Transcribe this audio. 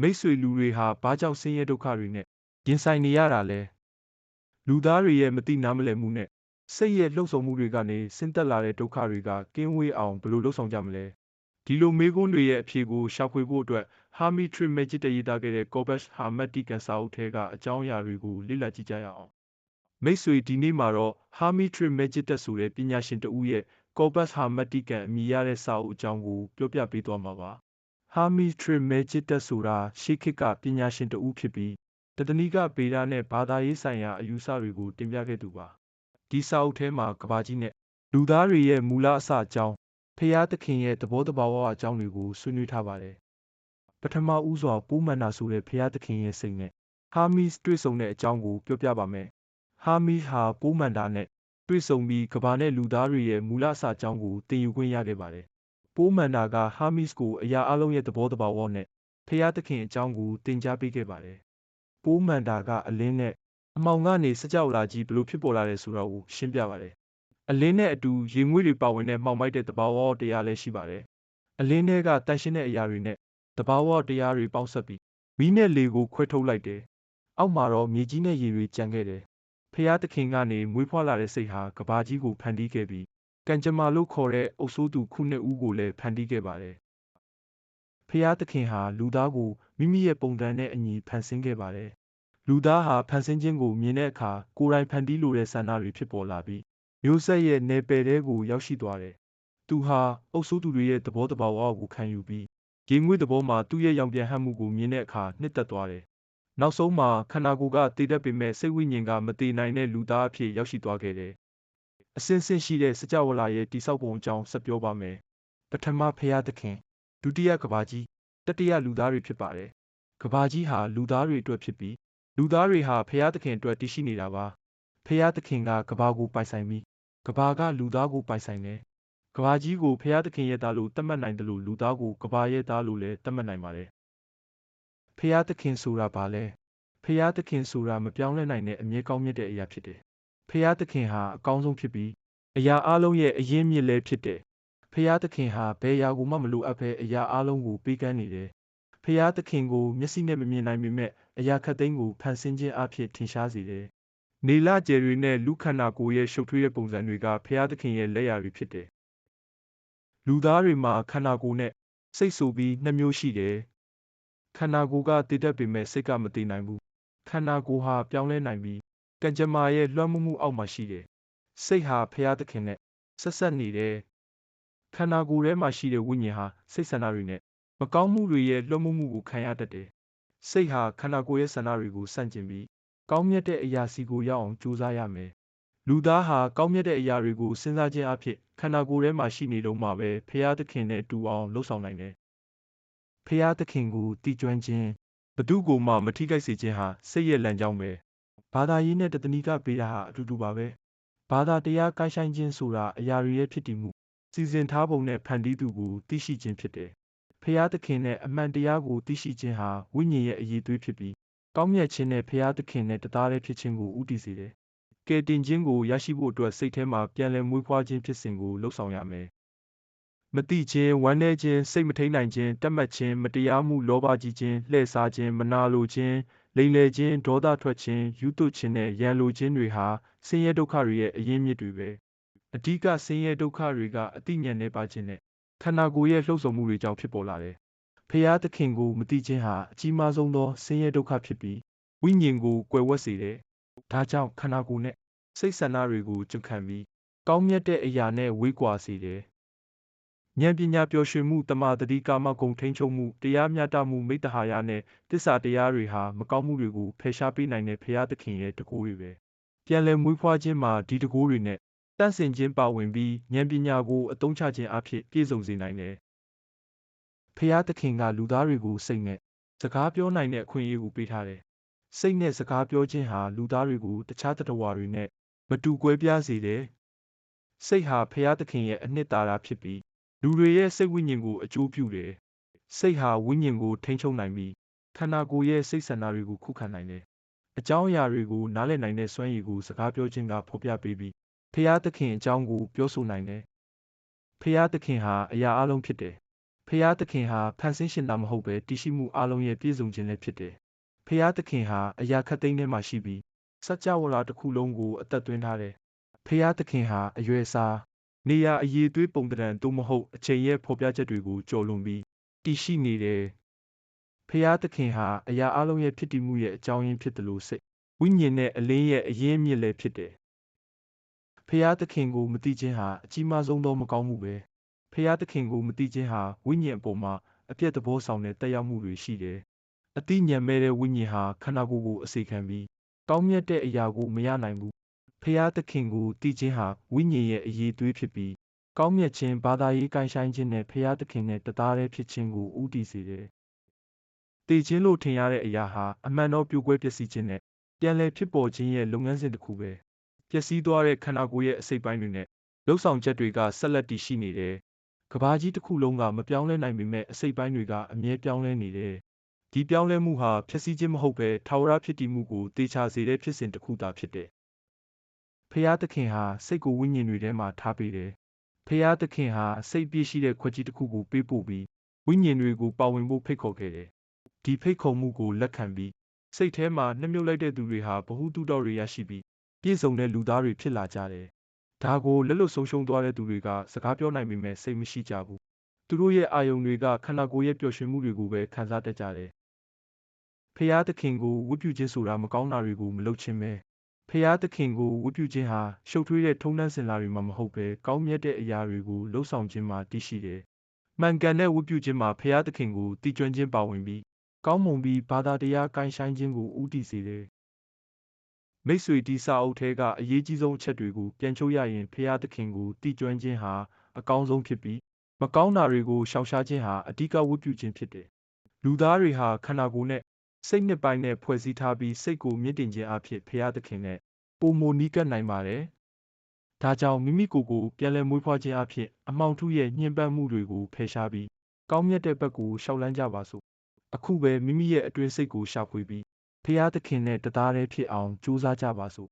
မိတ်ဆွေလူတွေဟာဘာကြောင့်ဆင်းရဲဒုက္ခတွေနဲ့ရင်ဆိုင်နေရတာလဲလူသားတွေရဲ့မတိနားမလည်မှုနဲ့စိတ်ရဲ့လှုပ်ဆောင်မှုတွေကနေဆင်းသက်လာတဲ့ဒုက္ခတွေကကင်းဝေးအောင်ဘယ်လိုလုပ်ဆောင်ကြမလဲဒီလိုမေးခွန်းတွေရဲ့အဖြေကိုရှာဖွေဖို့အတွက် Harmy Tree Magic တရေးသားခဲ့တဲ့ Corbett Hermetican စာအုပ်ထဲကအကြောင်းအရာတွေကိုလေ့လာကြည့်ကြရအောင်မိတ်ဆွေဒီနေ့မှာတော့ Harmy Tree Magic တက်ဆိုတဲ့ပညာရှင်တဦးရဲ့ Corbett Hermetican အမည်ရတဲ့စာအုပ်အကြောင်းကိုပြောပြပေးသွားမှာပါ Hermy Tree Magic တက်ဆိုတာရှေးခေတ်ကပညာရှင်တဦးဖြစ်ပြီးတတနီကဗေဒနဲ့ဘာသာရေးဆိုင်ရာအယူဆတွေကိုတင်ပြခဲ့သူပါဒီစာအုပ်ထဲမှာကဘာကြီးနဲ့လူသားတွေရဲ့မူလအစအကြောင်းဖျားသခင်ရဲ့သဘောတဘာဝအကြောင်းတွေကိုဆွေးနွေးထားပါတယ်ပထမဦးစွာပိုးမန္တာဆိုတဲ့ဖျားသခင်ရဲ့စိတ်နဲ့ဟာမီစ်တွေ့ဆုံတဲ့အကြောင်းကိုပြောပြပါမယ်ဟာမီဟာပိုးမန္တာနဲ့တွေ့ဆုံပြီးကဘာနဲ့လူသားတွေရဲ့မူလအစအကြောင်းကိုသင်ယူခွင့်ရခဲ့ပါတယ် ပိုးမန္တာကဟာမီစ်ကိုအရာအလုံးရဲ့သဘောတဘာဝနဲ့ဖျားသခင်အကြောင်းကိုသင်ကြားပေးခဲ့ပါတယ်ပိုးမန္တာကအလင်းနဲ့အမောင်ကနေစကြောက်လာကြီးဘလို့ဖြစ်ပေါ်လာတယ်ဆိုတာကိုရှင်းပြပါတယ်အလင်းနဲ့အတူရေငွေ့တွေပါဝင်တဲ့မှောင်မိုက်တဲ့သဘာဝတရားလည်းရှိပါတယ်အလင်းထဲကတန်ရှင်းတဲ့အရာတွေနဲ့တဘာဝတရားတွေပေါင်းစပ်ပြီးမီးနဲ့လေကိုခွဲထုတ်လိုက်တယ်အောက်မှာတော့မြေကြီးနဲ့ရေတွေကျန်ခဲ့တယ်ဖျားသခင်ကနေမွေးဖွားလာတဲ့စိတ်ဟာကဘာကြီးကိုဖန်တီးခဲ့ပြီး ကံကြမ္မာလို့ခေါ်တဲ့အုပ်ဆိုးသူခုနှစ်ဦးကိုလည်းဖန်တီးခဲ့ပါတယ်ဖျားသခင်ဟာလူသားကိုမိမိရဲ့ပုံစံနဲ့အညီဖန်ဆင်းခဲ့ပါတယ်လူသားဟာဖန်ဆင်းခြင်းကိုမြင်တဲ့အခါကိုယ်တိုင်ဖန်တီးလိုတဲ့ဆန္ဒတွေဖြစ်ပေါ်လာပြီးမျိုးဆက်ရဲ့နယ်ပယ်ထဲကိုရောက်ရှိသွားတယ်။သူဟာအုပ်စိုးသူတွေရဲ့သဘောတဘာဝကိုခံယူပြီးရေငွေ့သဘောမှာသူ့ရဲ့ရောင်ပြန်ဟပ်မှုကိုမြင်တဲ့အခါနှစ်သက်သွားတယ်။နောက်ဆုံးမှာခန္ဓာကိုယ်ကတည်တတ်ပေမဲ့စိတ်ဝိညာဉ်ကမတည်နိုင်တဲ့လူသားအဖြစ်ရောက်ရှိသွားခဲ့တယ်။ အစင်းစင်းရှိတဲ့စကြဝဠာရဲ့တိဆောက်ပုံအကြောင်းဆက်ပြောပါမယ်။ပထမဖရာသခင်ဒုတိယကဘာကြီးတတိယလူသားတွေဖြစ်ပါတယ်။ကဘာကြီးဟာလူသားတွေအတွက်ဖြစ်ပြီးလူသားတွေဟာဖရာသခင်အတွက်တည်ရှိနေတာပါဖရာသခင်ကကဘာကိုပိုင်ဆိုင်ပြီးကဘာကလူသားကိုပိုင်ဆိုင်တယ်ကဘာကြီးကိုဖရာသခင်ရဲ့သားလို့သတ်မှတ်နိုင်တယ်လို့လူသားကိုကဘာရဲ့သားလို့လည်းသတ်မှတ်နိုင်ပါတယ်ဖရာသခင်ဆိုတာဘာလဲဖရာသခင်ဆိုတာမပြောင်းလဲနိုင်တဲ့အမြဲကောင်းမြတ်တဲ့အရာဖြစ်တယ် ဖရာသခင်ဟာအကောင်းဆုံးဖြစ်ပြီးအရာအလုံးရဲ့အရင်းမြစ်လည်းဖြစ်တယ်ဖရာသခင်ဟာဘယ်အရာကိုမှမလိုအပ်ဘဲအရာအလုံးကိုပေးကမ်းနေတယ်ဖရာသခင်ကိုမျက်စိနဲ့မမြင်နိုင်ပေမဲ့အရာခတ်သိမ်းကိုဖန်ဆင်းခြင်းအဖြစ်ထင်ရှားစေတယ်။နေလကျယ်တွေနဲ့လူခန္ဓာကိုယ်ရဲ့ရှုပ်ထွေးတဲ့ပုံစံတွေကဖရာသခင်ရဲ့လက်ရာတွေဖြစ်တယ်။လူသားတွေမှာခန္ဓာကိုယ်နဲ့စိတ်ဆိုပြီးနှစ်မျိုးရှိတယ်။ခန္ဓာကိုယ်ကတည်တတ်ပေမဲ့စိတ်ကမတည်နိုင်ဘူး။ခန္ဓာကိုယ်ဟာပြောင်းလဲနိုင်ပြီး ကံကြမ္မာရဲ့လွှမ်းမိုးမှုအောက်မှာရှိတယ်။စိတ်ဟာဖရာသခင်နဲ့ဆက်ဆက်နေတယ်။ခန္ဓာကိုယ်ထဲမှာရှိတဲ့ဝိညာဉ်ဟာစိတ်ဆန္ဒတွေနဲ့မကောင်းမှုတွေရဲ့လွှမ်းမိုးမှုကိုခံရတတ်တယ်။စိတ်ဟာခန္ဓာကိုယ်ရဲ့ဆန္ဒတွေကိုဆန့်ကျင်ပြီးကောင်းမြတ်တဲ့အရာစီကိုရောက်အောင်ကြိုးစားရမယ်။လူသားဟာကောင်းမြတ်တဲ့အရာတွေကိုစဉ်းစားခြင်းအဖြစ်ခန္ဓာကိုယ်ထဲမှာရှိနေတော့မှပဲဖရာသခင်နဲ့တူအောင်လှုပ်ဆောင်နိုင်တယ်။ဖရာသခင်ကိုတည်ကျွမ်းခြင်းဘသူကိုမှမထိခိုက်စေခြင်းဟာစိတ်ရဲ့လမ်းကြောင်းပဲ။ ဘာသာရေးနဲ့တသနီကပေးတာဟာအတူတူပါပဲ။ဘာသာတရားကိုင်းဆိုင်ခြင်းဆိုတာအရာတွေရဲ့ဖြစ်တည်မှုစီစဉ်ထားပုံနဲ့ဖန်တီးသူကိုသိရှိခြင်းဖြစ်တယ်ဖျားသခင်နဲ့အမှန်တရားကိုသိရှိခြင်းဟာဝိညာဉ်ရဲ့အရေးသွေးဖြစ်ပြီးကောင်းမြတ်ခြင်းနဲ့ဖျားသခင်နဲ့တသားတည်းဖြစ်ခြင်းကိုဥတည်စေတယ်။ကယ်တင်ခြင်းကိုရရှိဖို့အတွက်စိတ်ထဲမှာပြန်လည်မွေးဖွားခြင်းဖြစ်စဉ်ကိုလှုပ်ဆောင်ရမယ်။မတိခြင်းဝမ်းနည်းခြင်းစိတ်မထိန်နိုင်ခြင်းတက်မှတ်ခြင်းမတရားမှုလောဘကြီးခြင်းလှည့်စားခြင်းမနာလိုခြင်း လိမ်လည်ခြင်းဒေါသထွက်ခြင်းယူသွခြင်းနဲ့ရန်လိုခြင်းတွေဟာဆင်းရဲဒုက္ခတွေရဲ့အရင်းမြစ်တွေပဲ။အဓိကဆင်းရဲဒုက္ခတွေကအတိညာဉ်နဲ့ပါခြင်းနဲ့ခန္ဓာကိုယ်ရဲ့လှုပ်ဆောင်မှုတွေကြောင့်ဖြစ်ပေါ်လာတယ်။ဖျားသခင်ကိုမသိခြင်းဟာအကြီးမားဆုံးသောဆင်းရဲဒုက္ခဖြစ်ပြီးဝိညာဉ်ကိုကွယ်ဝတ်စေတယ်။ဒါကြောင့်ခန္ဓာကိုယ်နဲ့စိတ်ဆန္ဒတွေကိုကျွခံပြီးကောင်းမြတ်တဲ့အရာနဲ့ဝေးကွာစေတယ်။ ဉာဏ်ပညာပျော်ရွှင်မှုတမာတတိကာမဂုဏ်ထိန်ချုပ်မှုတရားမျှတမှုမိတ္တဟာယနဲ့တစ္ဆာတရားတွေဟာမကောင်းမှုတွေကိုဖယ်ရှားပေးနိုင်တဲ့ဖရာသခင်ရဲ့တကူတွေပဲ။ပြန်လည်မွေးဖွားခြင်းမှာဒီတကူတွေနဲ့တန့်စင်ခြင်းပါဝင်ပြီးဉာဏ်ပညာကိုအသုံးချခြင်းအဖြစ်ပြည့်စုံစေနိုင်တယ်။ဖျားသခင်ကလူသားတွေကိုစိတ်နဲ့စကားပြောနိုင်တဲ့အခွင့်အရေးကိုပေးထားတယ်။စိတ်နဲ့စကားပြောခြင်းဟာလူသားတွေကိုတခြားတတဝါတွေနဲ့မတူကွဲပြားစေတယ်။စိတ်ဟာဖျားသခင်ရဲ့အနှစ်သာရဖြစ်ပြီး လူတွေရဲ့စိတ်ဝိညာဉ်ကိုအကျိုးပြုတယ်။စိတ်ဟာဝိညာဉ်ကိုထိန်းချုပ်နိုင်ပြီးခန္ဓာကိုယ်ရဲ့စိတ်ဆန္ဒတွေကိုခုခံနိုင်တယ်။အကြောင်းအရာတွေကိုနားလည်နိုင်တဲ့စွမ်းရည်ကိုစကားပြောခြင်းကဖော်ပြပေးပြီးဖျားသခင်အကြောင်းကိုပြောဆိုနိုင်တယ်။ဖျားသခင်ဟာအရာအလုံးဖြစ်တယ်ဖျားသခင်ဟာဖန်ဆင်းရှင်သာမဟုတ်ပဲတည်ရှိမှုအလုံးရဲ့ပြည့်စုံခြင်းလည်းဖြစ်တယ်ဖျားသခင်ဟာအရာခတ်သိမ်းထဲမှာရှိပြီးစัจ java လာတစ်ခုလုံးကိုအသက်သွင်းထားတယ်ဖျားသခင်ဟာအရွယ်အစား နေရာအရေးသွေးပုံတံသို့မဟုတ်အချိန်ရဲ့ဖော်ပြချက်တွေကိုကျော်လွန်ပြီးတည်ရှိနေတယ်ဖျားသခင်ဟာအရာအလုံးရဲ့ဖြစ်တည်မှုရဲ့အကြောင်းရင်းဖြစ်တယ်လို့စိတ်ဝိညာဉ်နဲ့အလင်းရဲ့အရင်းအမြစ်လည်းဖြစ်တယ်ဖျားသခင်ကိုမသိခြင်းဟာအကြီးမားဆုံးသောမကောင်းမှုပဲဖျားသခင်ကိုမသိခြင်းဟာဝိညာဉ်အပေါ်မှာအပြည့်သဘောဆောင်တဲ့တက်ရောက်မှုတွေရှိတယ်အတိညာဉ်မဲ့တဲ့ဝိညာဉ်ဟာခန္ဓာကိုယ်ကိုအစေခံပြီးကောင်းမြတ်တဲ့အရာကိုမရနိုင်ဘူး ဖျားသခင်ကိုသိခြင်းဟာဝိညာဉ်ရဲ့အရေးသွေးဖြစ်ပြီးကောင်းမြတ်ခြင်းဘာသာရေးကိုင်းဆိုင်ခြင်းနဲ့ဖျားသခင်နဲ့တသားတည်းဖြစ်ခြင်းကိုဥတည်စေတယ်တည်ခြင်းလို့ထင်ရတဲ့အရာဟာအမှန်တော့ပြိုကွဲပျက်စီးခြင်းနဲ့ပြန်လည်ဖြစ်ပေါ်ခြင်းရဲ့လုပ်ငန်းစဉ်တစ်ခုပဲပျက်စီးသွားတဲ့ခန္ဓာကိုယ်ရဲ့အစိတ်ပိုင်းတွေနဲ့လှုပ်ဆောင်ချက်တွေကဆက်လက်တည်ရှိနေတယ်ကဘာကြီးတစ်ခုလုံးကမပြောင်းလဲနိုင်ပေမဲ့အစိတ်ပိုင်းတွေကအမြဲပြောင်းလဲနေတယ်ဒီပြောင်းလဲမှုဟာဖြစ်စည်းခြင်းမဟုတ်ပဲထာဝရဖြစ်တည်မှုကိုတေချာစေတဲ့ဖြစ်စဉ်တစ်ခုသာဖြစ်တယ် ဖျားသခင်ဟာစိတ်ကိုဝိညာဉ်တွေထဲမှာထားပေးတယ်ဖျားသခင်ဟာစိတ်ပြည့်ရှိတဲ့ခွက်ကြီးတစ်ခုကိုပေးပို့ပြီးဝိညာဉ်တွေကိုပါဝင်ဖို့ဖိတ်ခေါ်ခဲ့တယ်ဒီဖိတ်ခေါ်မှုကိုလက်ခံပြီးစိတ်ထဲမှာနှမြုပ်လိုက်တဲ့သူတွေဟာဘ ഹു တုတော်တွေရရှိပြီးပြည့်စုံတဲ့လူသားတွေဖြစ်လာကြတယ်။ဒါကိုလက်လွတ်ဆုံးရှုံးသွားတဲ့သူတွေကစကားပြောနိုင်ပေမဲ့စိတ်မရှိကြဘူး။သူတို့ရဲ့အာယုံတွေကခန္ဓာကိုယ်ရဲ့ပျော်ရွှင်မှုတွေကိုပဲခံစားတတ်ကြတယ်။ဖျားသခင်ကိုဝတ်ပြုခြင်းဆိုတာမကောင်းတာတွေကိုမလုပ်ခြင်းပဲ။ ဖျားသခင်ကိုဝတ်ပြုခြင်းဟာရှုပ်ထွေးတဲ့ထုံးတမ်းစင်လာတွေမှာမဟုတ်ပဲကောင်းမြတ်တဲ့အရာတွေကိုလှုပ်ဆောင်ခြင်းမှာတည်ရှိတယ်။မှန်ကန်တဲ့ဝတ်ပြုခြင်းမှာဖျားသခင်ကိုတည်ကျွမ်းခြင်းပါဝင်ပြီးကောင်းမွန်ပြီးဘာသာတရားကိုင်းဆိုင်ခြင်းကိုဥတည်စေတယ်။မိတ်ဆွေဒီစာအုပ်ထဲကအရေးကြီးဆုံးအချက်တွေကိုပြန်ချုပ်ရရင်ဖျားသခင်ကိုတည်ကျွမ်းခြင်းဟာအကောင်းဆုံးဖြစ်ပြီးမကောင်းတာတွေကိုရှောင်ရှားခြင်းဟာအဓိကဝတ်ပြုခြင်းဖြစ်တယ်။လူသားတွေဟာခန္ဓာကိုယ်နဲ့ စိတ်နှစ်ပိုင်းနဲ့ဖွဲ့စည်းထားပြီးစိတ်ကိုမြင့်တင်ခြင်းအဖြစ်ဖျားသခင်နဲ့ပုံမနီးကပ်နိုင်ပါတယ်။ဒါကြောင့်မိမိကိုယ်ကိုပြန်လည်မွေးဖွားခြင်းအဖြစ်အမောင်ထုရဲ့ညှဉ်းပန်းမှုတွေကိုဖယ်ရှားပြီးကောင်းမြတ်တဲ့ဘက်ကိုရှောက်လန်းကြပါစို့။အခုပဲမိမိရဲ့အတွင်းစိတ်ကိုရှာဖွေပြီးဖျားသခင်နဲ့တသားတည်းဖြစ်အောင်ကြိုးစားကြပါစို့